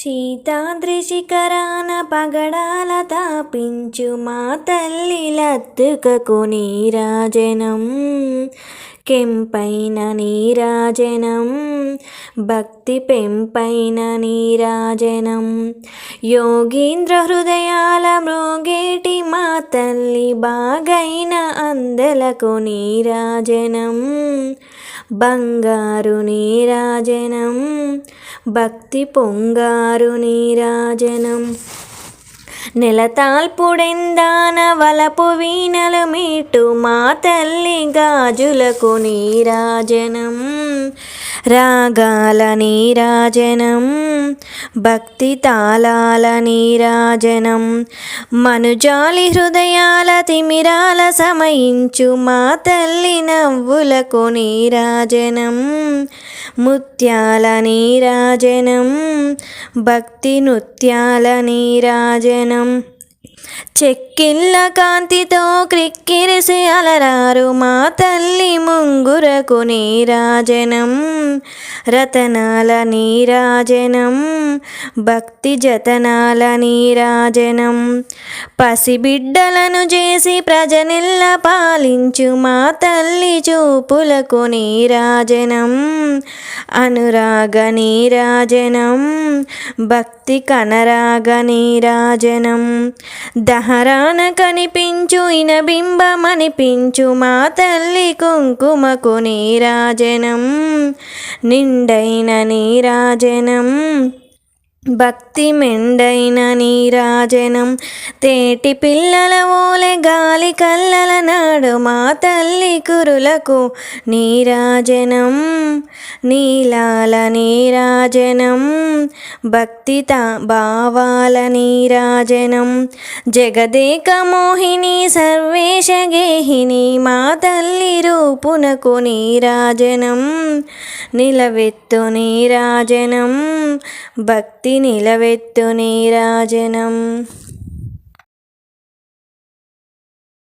శీతాద్రిశిఖరాన పగడాల తాపించు మా తల్లి లత్తుకకు నీరాజనం. కెంపైన నీరాజనం భక్తి పెంపైన నీరాజనం. యోగీంద్ర హృదయాల మృగేటి మా తల్లి బాగైన అందలకు నీరాజనం బంగారు నీరాజనం భక్తి పొంగారు నీరాజనం. నెలతాల్పుడెందాన వలపు వీణలు మీటు మా తల్లి గాజులకు నీరాజనం. రాగాల నీరాజనం భక్తి తాళాల నీరాజనం. మనుజాలి హృదయాల తిమిరాల సమయించు మా తల్లి నవ్వులకు నీరాజనం. ముత్యాల నీరాజనం భక్తి నృత్యాల నీరాజనం. చెక్కిళ్ళ కాంతితో క్రిక్కిరిసి అలరారు మా తల్లి ముంగురకు నీరాజనం రతనాల నీరాజనం భక్తి జతనాల నీరాజనం. పసిబిడ్డలను చేసి ప్రజనిల్ల పాలించు మా తల్లి చూపులకు నీరాజనం అనురాగ నీరాజనం భక్తి కనరాగ నీరాజనం. దహరాన కనిపించు ఇనబింబమనిపించు మా తల్లి కుంకుమకు నీరాజనం నిండైన నీరాజనం భక్తి మెండైన నీరాజనం తేటి పిల్లల ఓ గాలి కల్లల నాడు మా తల్లి కురులకు నీరాజనం. నీలాల నీరాజనం. భక్తి భావాల నీరాజనం. జగదేక మోహిని సర్వేశ గేహిని మా తల్లి రూపునకు నీరాజనం. నిలవెత్తు నీరాజనం. భక్తి నిలవెత్తు నీరాజనం.